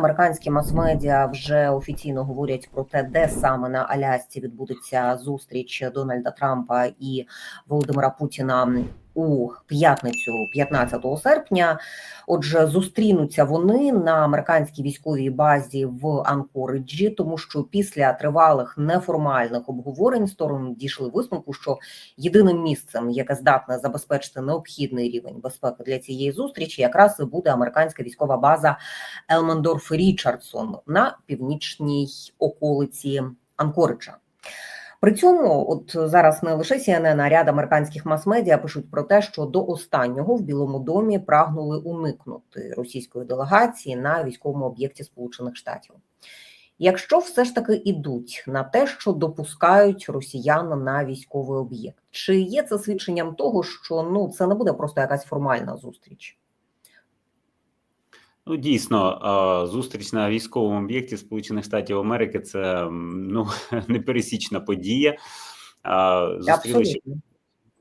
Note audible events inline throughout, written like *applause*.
Американські мас-медіа вже офіційно говорять про те, де саме на Алясці відбудеться зустріч Дональда Трампа і Володимира Путіна у п'ятницю, 15 серпня. Отже, зустрінуться вони на американській військовій базі в Анкориджі, тому що після тривалих неформальних обговорень сторони дійшли висновку, що єдиним місцем, яке здатне забезпечити необхідний рівень безпеки для цієї зустрічі, якраз і буде американська військова база Елмендорф Річардсон на північній околиці Анкориджа. При цьому, от зараз не лише CNN, а ряд американських мас-медіа пишуть про те, що до останнього в Білому домі прагнули уникнути російської делегації на військовому об'єкті Сполучених Штатів. Якщо все ж таки ідуть на те, що допускають росіян на військовий об'єкт, чи є це свідченням того, що ну це не буде просто якась формальна зустріч? Ну, дійсно, зустріч на військовому об'єкті Сполучених Штатів Америки це ну *laughs* непересічна подія. Зустрілися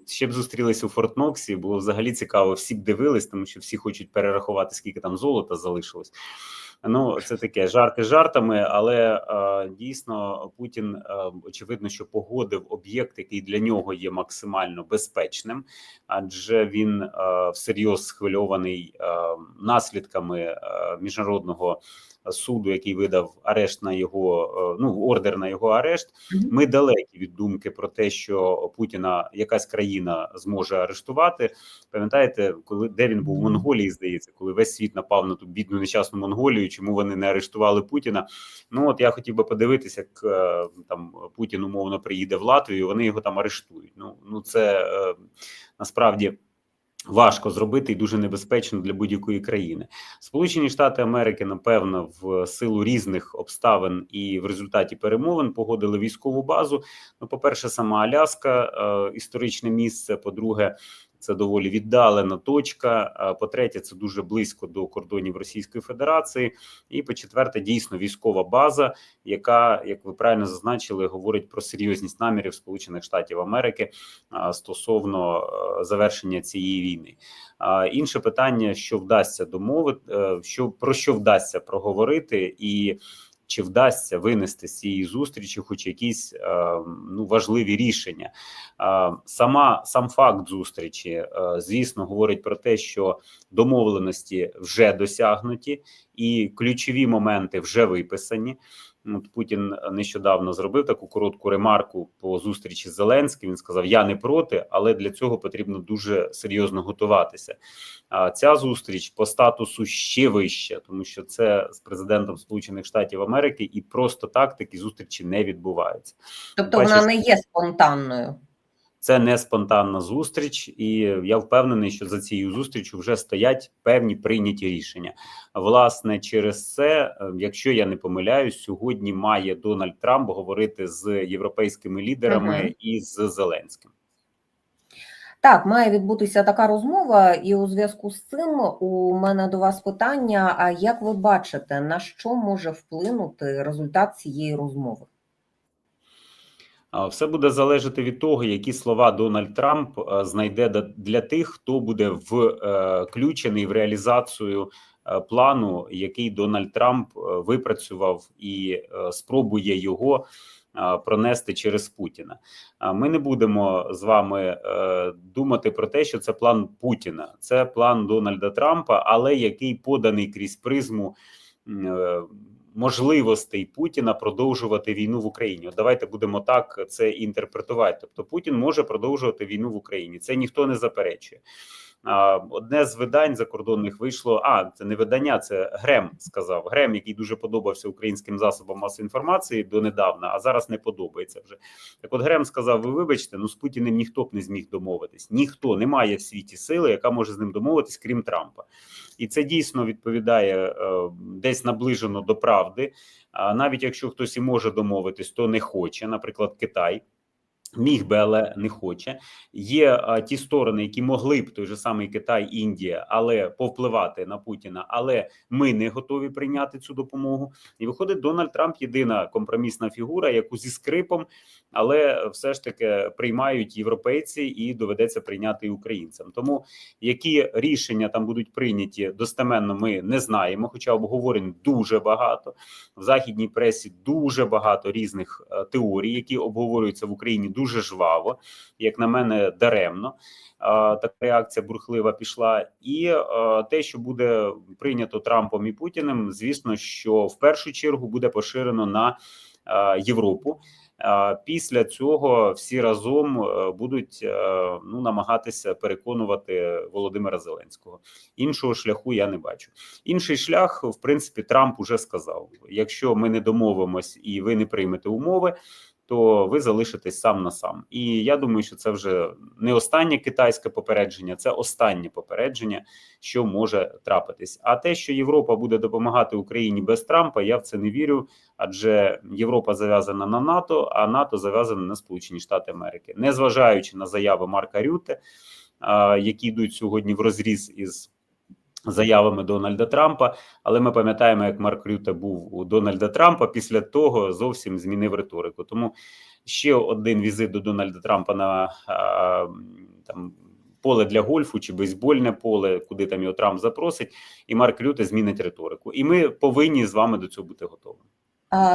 ще б зустрілись у Форт-Ноксі, Було взагалі цікаво. Всі б дивились, тому що всі хочуть перерахувати, скільки там золота залишилось. Ну, це таке жарти жартами, але е, дійсно Путін е, очевидно, що погодив об'єкт, який для нього є максимально безпечним, адже він е, всерйоз схвильований наслідками міжнародного суду, який видав арешт на його е, ну ордер на його арешт. Ми далекі від думки про те, що Путіна якась країна зможе арештувати. Пам'ятаєте, коли де він був в Монголії? Здається, коли весь світ напав на ту бідну нещасну Монголію, чому вони не арештували Путіна? Ну от я хотів би подивитися, як е, там Путін умовно приїде в Латвію. Вони його там арештують. Ну ну це е, насправді. Важко зробити і дуже небезпечно для будь-якої країни. Сполучені Штати Америки, напевно, в силу різних обставин і в результаті перемовин погодили військову базу. Ну, по перше, сама Аляска, е, історичне місце. По-друге, це доволі віддалена точка. По-третє, це дуже близько до кордонів Російської Федерації. І по четверте, дійсно військова база, яка, як ви правильно зазначили, говорить про серйозність намірів Сполучених Штатів Америки стосовно завершення цієї війни. Інше питання: що вдасться домовити, е, що про що вдасться проговорити і чи вдасться винести з цієї зустрічі, хоч якісь е, ну важливі рішення. Е, сама сам факт зустрічі, е, звісно, говорить про те, що домовленості вже досягнуті, і ключові моменти вже виписані. От Путін нещодавно зробив таку коротку ремарку по зустрічі з Зеленським. Він сказав: Я не проти, але для цього потрібно дуже серйозно готуватися. А ця зустріч по статусу ще вища, тому що це з президентом Сполучених Штатів Америки, і просто так такі зустрічі не відбуваються. Тобто Бачиш, вона не є спонтанною. Це не спонтанна зустріч, і я впевнений, що за цією зустрічю вже стоять певні прийняті рішення. Власне, через це, е, якщо я не помиляюсь, сьогодні має Дональд Трамп говорити з європейськими лідерами uh і з Зеленським. Так, має відбутися така розмова, і у зв'язку з цим у мене до вас питання: а як ви бачите, на що може вплинути результат цієї розмови? Все буде залежати від того, які слова Дональд Трамп е, знайде для тих, хто буде включений в реалізацію е, плану, який Дональд Трамп е, випрацював і спробує його пронести через Путіна. Ми не будемо з вами думати про те, що це план Путіна, це план Дональда Трампа, але який поданий крізь призму можливостей Путіна продовжувати війну в Україні. От Давайте будемо так це інтерпретувати. Тобто Путін може продовжувати війну в Україні. Це ніхто не заперечує. Одне з видань закордонних вийшло. А це не видання, це Грем сказав. Грем, який дуже подобався українським засобам масової інформації донедавна, а зараз не подобається вже. Так, от Грем сказав: Ви вибачте, ну з Путіним ніхто б не зміг домовитись. Ніхто немає в світі сили, яка може з ним домовитись, крім Трампа, і це дійсно відповідає е, десь наближено до правди. А навіть якщо хтось і може домовитись, то не хоче, наприклад, Китай. Міг би, але не хоче. Є а, ті сторони, які могли б той же самий Китай, Індія, але повпливати на Путіна, але ми не готові прийняти цю допомогу. І виходить, Дональд Трамп єдина компромісна фігура, яку зі скрипом, але все ж таки приймають європейці, і доведеться прийняти і українцям. Тому які рішення там будуть прийняті достеменно, ми не знаємо. Хоча обговорень дуже багато в західній пресі дуже багато різних е, теорій, які обговорюються в Україні дуже жваво, як на мене, даремно. Така реакція бурхлива пішла, і те, що буде прийнято Трампом і Путіним, звісно, що в першу чергу буде поширено на Європу. Після цього всі разом будуть ну намагатися переконувати Володимира Зеленського. Іншого шляху я не бачу. Інший шлях, в принципі, Трамп уже сказав: якщо ми не домовимось і ви не приймете умови, то ви залишитесь сам на сам. І я думаю, що це вже не останнє китайське попередження, це останнє попередження, що може трапитись. А те, що Європа буде допомагати Україні без Трампа, я в це не вірю. Адже Європа зав'язана на НАТО, а НАТО зав'язана на Сполучені Штати Америки, незважаючи на заяви Марка Рюте, які йдуть сьогодні в розріз із заявами Дональда Трампа. Але ми пам'ятаємо, як Марк Рюте був у Дональда Трампа. Після того зовсім змінив риторику. Тому ще один візит до Дональда Трампа на там. Поле для гольфу чи бейсбольне поле, куди там його Трамп запросить, і Марк Рюте змінить риторику. І ми повинні з вами до цього бути готовими.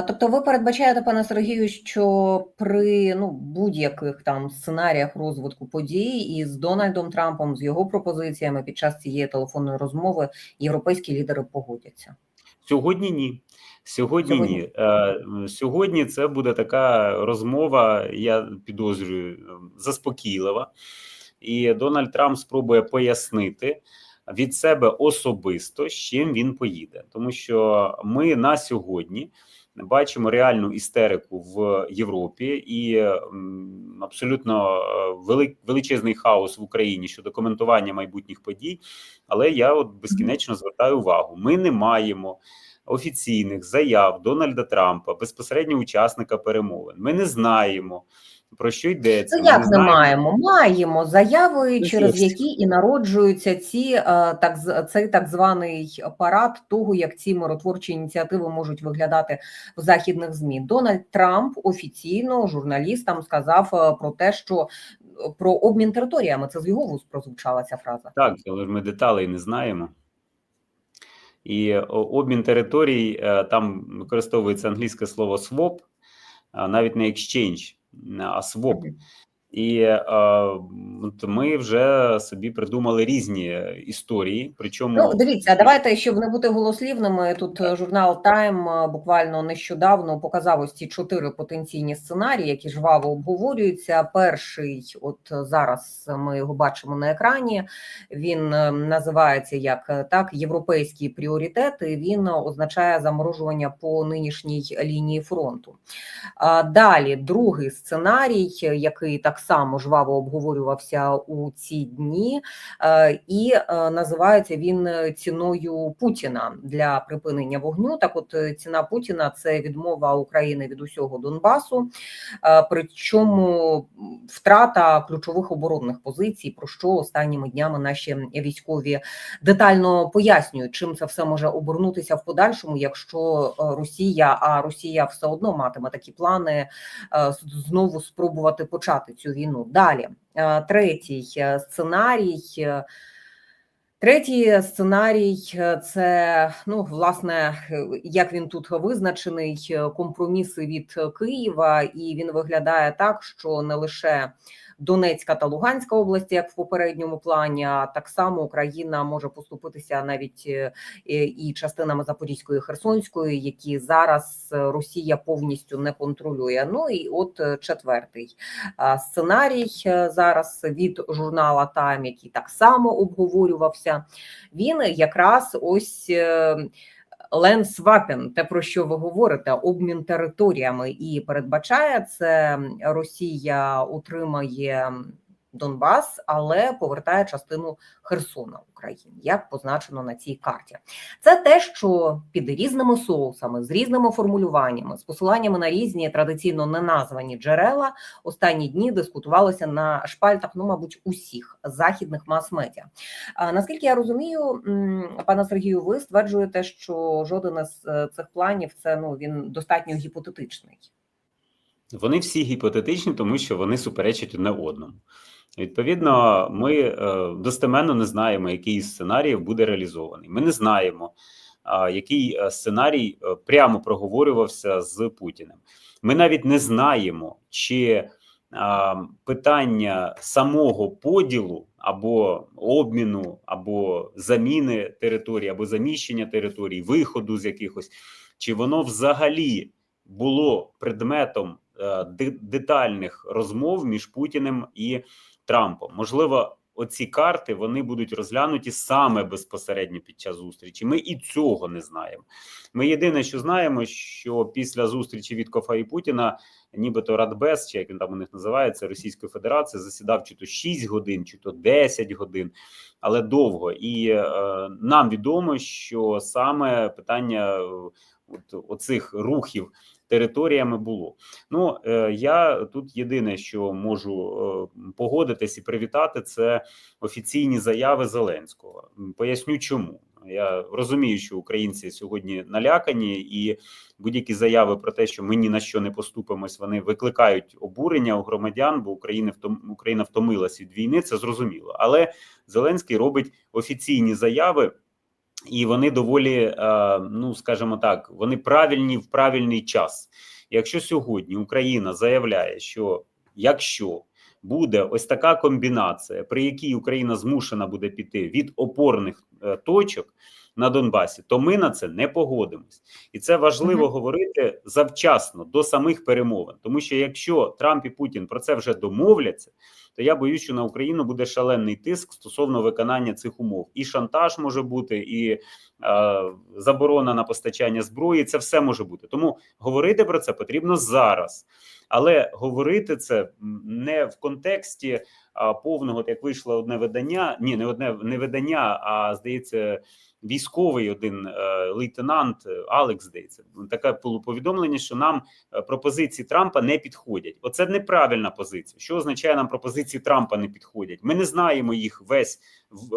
Тобто, ви передбачаєте, пане Сергію, що при ну будь-яких там сценаріях розвитку подій із Дональдом Трампом з його пропозиціями під час цієї телефонної розмови європейські лідери погодяться? Сьогодні ні. Сьогодні, Сьогодні. ні. Е, Сьогодні це буде така розмова, я підозрюю, заспокійлива. І Дональд Трамп спробує пояснити від себе особисто, з чим він поїде, тому що ми на сьогодні бачимо реальну істерику в Європі і абсолютно е, величезний хаос в Україні щодо коментування майбутніх подій. Але я от безкінечно звертаю увагу: ми не маємо офіційних заяв Дональда Трампа, безпосередньо учасника перемовин. Ми не знаємо. Про що йдеться? Ну як не маємо? Маємо заяви, Ну, через є. які і народжуються ці е, так цей так званий парад того, як ці миротворчі ініціативи можуть виглядати в західних змі. Дональд Трамп офіційно журналістам сказав е, про те, що е, про обмін територіями. Це з його вуст прозвучала ця фраза. Так, але ж ми деталей не знаємо. І обмін територій там використовується англійське слово swap, навіть не exchange, Мгм. І е, от ми вже собі придумали різні історії. Причому Ну, дивіться, давайте, щоб не бути голослівними. Тут е, журнал Time е, буквально нещодавно показав ось ці чотири потенційні сценарії, які жваво обговорюються. Перший, от зараз ми його бачимо на екрані. Він е, називається як е, так європейські пріоритети. Він означає заморожування по нинішній лінії фронту. Далі другий сценарій, який так само жваво обговорювався у ці дні, е, і е, називається він е, ціною Путіна для припинення вогню. Так, от ціна Путіна це відмова України від усього Донбасу, причому втрата ключових оборонних позицій, про що останніми днями наші військові детально пояснюють, чим це все може обернутися в подальшому, якщо Росія, а Росія все одно матиме такі плани знову спробувати почати цю війну. Далі Е, третій е, сценарій. е, Третій сценарій е, це ну власне, як він тут визначений, компроміси від Києва, і він виглядає так, що не лише Донецька та Луганська області, як в попередньому плані, а так само Україна може поступитися навіть е, і частинами Запорізької Херсонської, які зараз е, Росія повністю не контролює. Ну і от е, четвертий сценарій зараз від журнала Time, який так само обговорювався. Він якраз ось. Ленсвапен, те про що ви говорите, обмін територіями і передбачає це Росія утримає Донбас, але повертає частину Херсона Україні, як позначено на цій карті. Це те, що під різними соусами, з різними формулюваннями, з посиланнями на різні традиційно неназвані джерела останні дні дискутувалося на шпальтах, ну мабуть, усіх західних мас-медіа. А, наскільки я розумію, пане Сергію, ви стверджуєте, що жоден із е, цих планів це ну він достатньо гіпотетичний. Вони всі гіпотетичні, тому що вони суперечать одне одному. Відповідно, ми е, достеменно не знаємо, який із сценаріїв буде реалізований. Ми не знаємо, який е, сценарій е, прямо проговорювався з Путіним. Ми навіть не знаємо, чи питання самого поділу або обміну, або заміни території, або заміщення територій, виходу з якихось, чи воно взагалі було предметом детальних розмов між Путіним і Трампом. Можливо, оці карти вони будуть розглянуті саме безпосередньо під час зустрічі. Ми і цього не знаємо. Ми єдине, що знаємо, що після зустрічі Віткофа і Путіна, нібито Радбез, чи як він там у них називається, Російської Федерації, засідав чи то 6 годин, чи то 10 годин, але довго. І е, нам відомо, що саме питання е, от, оцих рухів територіями було. Ну е, я тут єдине, що можу е, погодитись і привітати, це офіційні заяви Зеленського. Поясню, чому я розумію, що українці сьогодні налякані, і будь-які заяви про те, що ми ні на що не поступимось, вони викликають обурення у громадян, бо Україна Україна втомилась від війни. Це зрозуміло. Але Зеленський робить офіційні заяви. І вони доволі, е, ну скажімо так, вони правильні в правильний час. Якщо сьогодні Україна заявляє, що якщо буде ось така комбінація, при якій Україна змушена буде піти від опорних е, точок на Донбасі, то ми на це не погодимось, і це важливо Мгм. говорити завчасно до самих перемовин. Тому що якщо Трамп і Путін про це вже домовляться, то я боюсь, що на Україну буде шалений тиск стосовно виконання цих умов. І шантаж може бути, і е, заборона на постачання зброї. Це все може бути. Тому говорити про це потрібно зараз. Але говорити це не в контексті а, повного, от як вийшло одне видання. Ні, не одне не видання, а здається, військовий один е, лейтенант е, Алекс. Здається, таке повідомлення, що нам е, пропозиції Трампа не підходять. Оце неправильна позиція. Що означає нам пропозиції Трампа не підходять? Ми не знаємо їх весь е,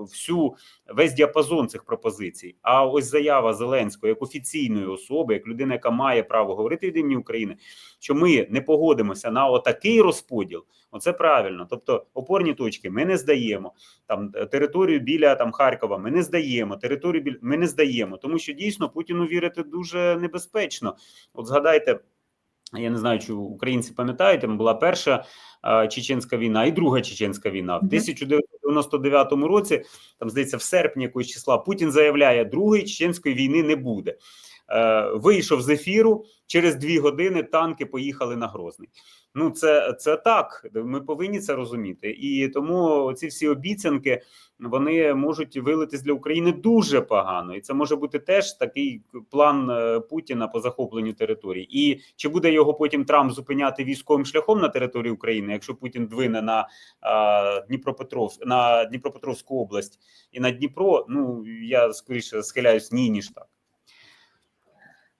всю весь діапазон цих пропозицій. А ось заява Зеленського як офіційної особи, як людина, яка має право говорити від імені України, що ми не погодимося на отакий розподіл. Оце правильно. Тобто опорні точки ми не здаємо. Там е, територію біля там Харкова ми не здаємо. Територію біля ми не здаємо, тому що дійсно Путіну вірити дуже небезпечно. От згадайте. Я не знаю, чи українці пам'ятають, там була перша чеченська війна і друга чеченська війна. В Мгм. 1999 році, там здається, в серпні якогось числа Путін заявляє, другої чеченської війни не буде. Е, вийшов з ефіру через дві години. Танки поїхали на Грозний. Ну, це, це так. Ми повинні це розуміти. І тому ці всі обіцянки вони можуть вилитись для України дуже погано, і це може бути теж такий план е, Путіна по захопленню територій. І чи буде його потім Трамп зупиняти військовим шляхом на території України, якщо Путін двине на а, Дніпропетров на Дніпропетровську область і на Дніпро? Ну я скоріше схиляюсь ні, ніж так.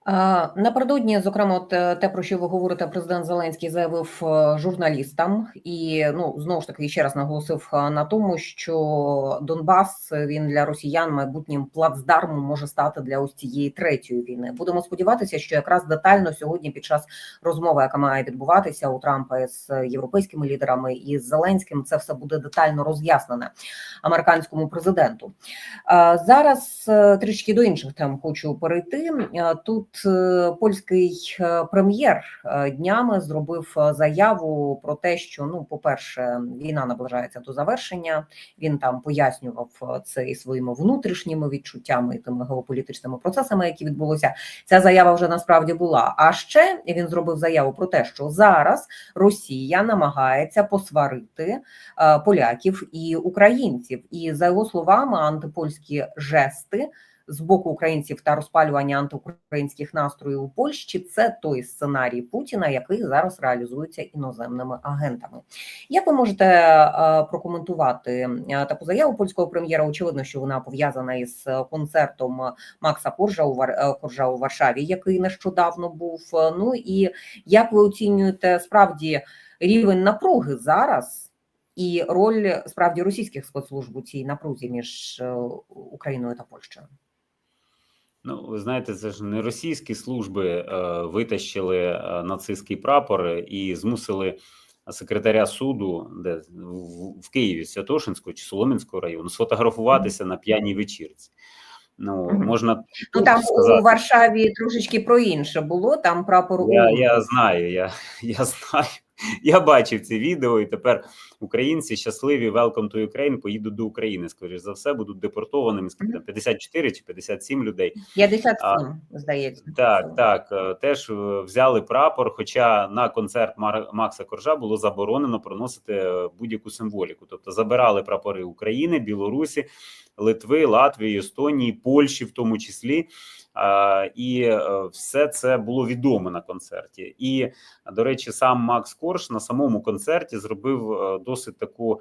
Напередодні, зокрема, е, те, про що ви говорите, президент Зеленський заявив е, журналістам, і ну знову ж таки ще раз наголосив е, на тому, що Донбас він для росіян майбутнім плацдармом може стати для ось цієї третьої війни. Будемо сподіватися, що якраз детально сьогодні, під час розмови, яка має відбуватися у Трампа з європейськими лідерами і з Зеленським, це все буде детально роз'яснене американському президенту. Зараз трішки до інших тем хочу перейти. Е, Тут е, польський е, прем'єр е, днями зробив заяву про те, що ну, по-перше, війна наближається до завершення. Він там пояснював це і своїми внутрішніми відчуттями і тими геополітичними процесами, які відбулися. Ця заява вже насправді була. А ще він зробив заяву про те, що зараз Росія намагається посварити поляків і українців. І за його словами, антипольські жести з боку українців та розпалювання антиукраїнських настроїв у Польщі це той сценарій Путіна, який зараз реалізується іноземними агентами. Як ви можете е, прокоментувати е, таку заяву польського прем'єра? Очевидно, що вона пов'язана із концертом Макса Коржа у Вар... е, Коржа у Варшаві, який нещодавно був. Е, Ну і як ви оцінюєте справді рівень напруги зараз? І роль справді російських спецслужб у цій напрузі між е, Україною та Польщею. Ну, ви знаєте, це ж не російські служби е, витащили е, нацистський прапор і змусили секретаря суду, де в, в Києві Святошинського чи Солом'янського району, сфотографуватися на п'яній вечірці. Ну, можна Ну там сказати, у Варшаві трошечки про інше було. Там прапор Я, я знаю, я, *laughs* я знаю. *laughs* Я бачив ці відео, і тепер українці щасливі Welcome to Ukraine поїдуть до України. Скоріш за все, будуть депортованими скільки там 54 чи 57 людей. 57, здається. Так, так, е, теж е, взяли прапор. Хоча на концерт Макса Коржа було заборонено проносити е, будь-яку символіку. Тобто забирали прапори України, Білорусі, Литви, Латвії, Естонії, Польщі, в тому числі. І е, все це було відомо на концерті. І до речі, сам Макс Корж на самому концерті зробив е, досить таку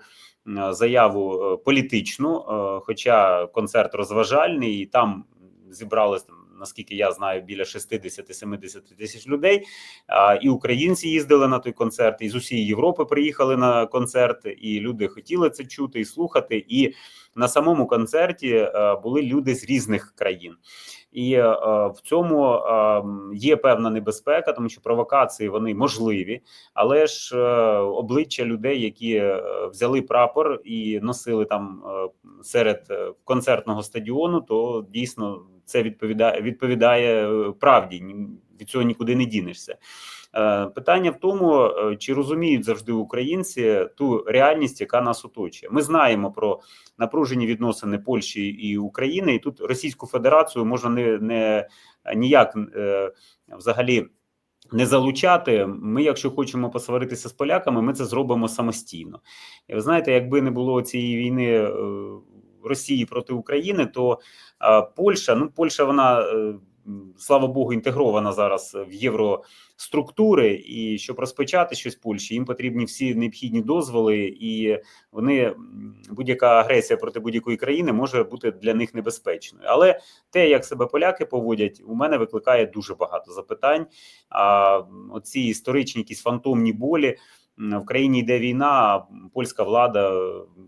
заяву е, політичну, е, хоча концерт розважальний, і там зібралось там. Наскільки я знаю, біля 60-70 тисяч людей, і українці їздили на той концерт, і з усієї Європи приїхали на концерт, і люди хотіли це чути і слухати. І на самому концерті е, були люди з різних країн. І е, в цьому е, є певна небезпека, тому що провокації вони можливі, але ж е, обличчя людей, які е, взяли прапор і носили там е, серед е, концертного стадіону, то дійсно це відповідає відповідає е, правді. Від цього нікуди не дінешся. Е, Питання в тому, е, чи розуміють завжди українці ту реальність, яка нас оточує. Ми знаємо про напружені відносини Польщі і України, і тут Російську Федерацію можна не, не ніяк взагалі. Не залучати, ми, якщо хочемо посваритися з поляками, ми це зробимо самостійно. І ви знаєте, якби не було цієї війни Росії проти України, то е, Польща, ну Польща, вона е, слава Богу, інтегрована зараз в євроструктури, і щоб розпочати щось Польщі, їм потрібні всі необхідні дозволи, і вони будь-яка агресія проти будь-якої країни може бути для них небезпечною. Але те, як себе поляки поводять, у мене викликає дуже багато запитань. А оці історичні якісь фантомні болі. В країні йде війна, а польська влада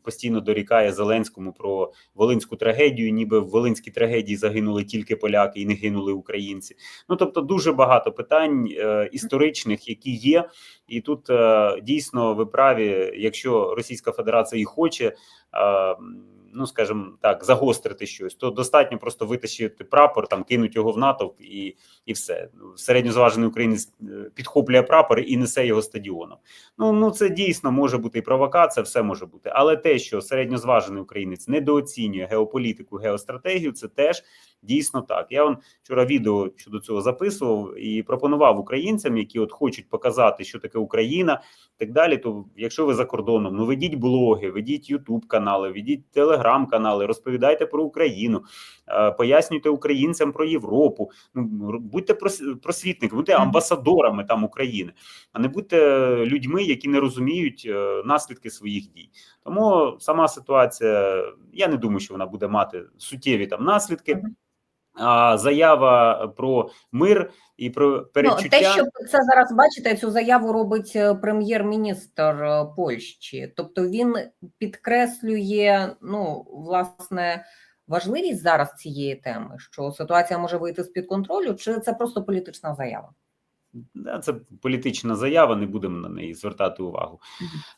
постійно дорікає Зеленському про волинську трагедію, ніби в волинській трагедії загинули тільки поляки і не гинули українці. Ну тобто, дуже багато питань е, історичних, які є, і тут е, дійсно ви праві, якщо Російська Федерація і хоче. Е, Ну, скажімо так, загострити щось, то достатньо просто витащити прапор, там кинуть його в натовп, і і все. Середньозважений українець е, підхоплює прапор і несе його стадіоном. Ну ну це дійсно може бути і провокація, все може бути. Але те, що середньозважений українець недооцінює геополітику, геостратегію, це теж дійсно так. Я вам вчора відео щодо цього записував і пропонував українцям, які от хочуть показати, що таке Україна, так далі. То якщо ви за кордоном, ну ведіть блоги, ведіть Ютуб канали, ведіть телеграм-канали, розповідайте про Україну, е, пояснюйте українцям про Європу. Ну будьте прос- просвітниками, будьте амбасадорами там України, а не будьте людьми, які не розуміють е, наслідки своїх дій. Тому сама ситуація, я не думаю, що вона буде мати суттєві там наслідки. А заява про мир і про Ну, те, що це зараз бачите, цю заяву робить е, прем'єр-міністр е, Польщі. Тобто він підкреслює, ну, власне, важливість зараз цієї теми, що ситуація може вийти з-під контролю, чи це просто політична заява? Да, Це політична заява, не будемо на неї звертати увагу.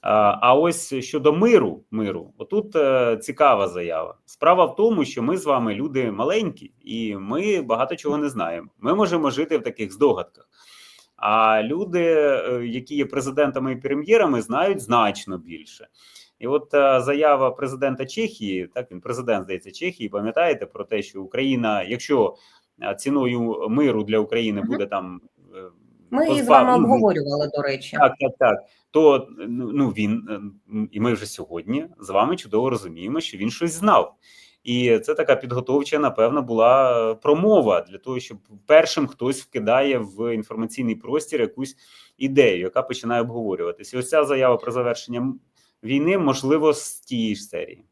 А, ось щодо миру, миру, отут е, цікава заява. Справа в тому, що ми з вами люди маленькі, і ми багато чого не знаємо. Ми можемо жити в таких здогадках. А люди, е, які є президентами і прем'єрами, знають значно більше. І от е, заява президента Чехії, так він президент здається Чехії, пам'ятаєте про те, що Україна, якщо ціною миру для України буде там. Ми її з вами ну, обговорювали, до речі. так, так, так. То ну ну, він е, і ми вже сьогодні з вами чудово розуміємо, що він щось знав. І це така підготовча, напевно, була промова для того, щоб першим хтось вкидає в інформаційний простір якусь ідею, яка починає обговорюватися. І ось ця заява про завершення війни, можливо, з тієї ж серії.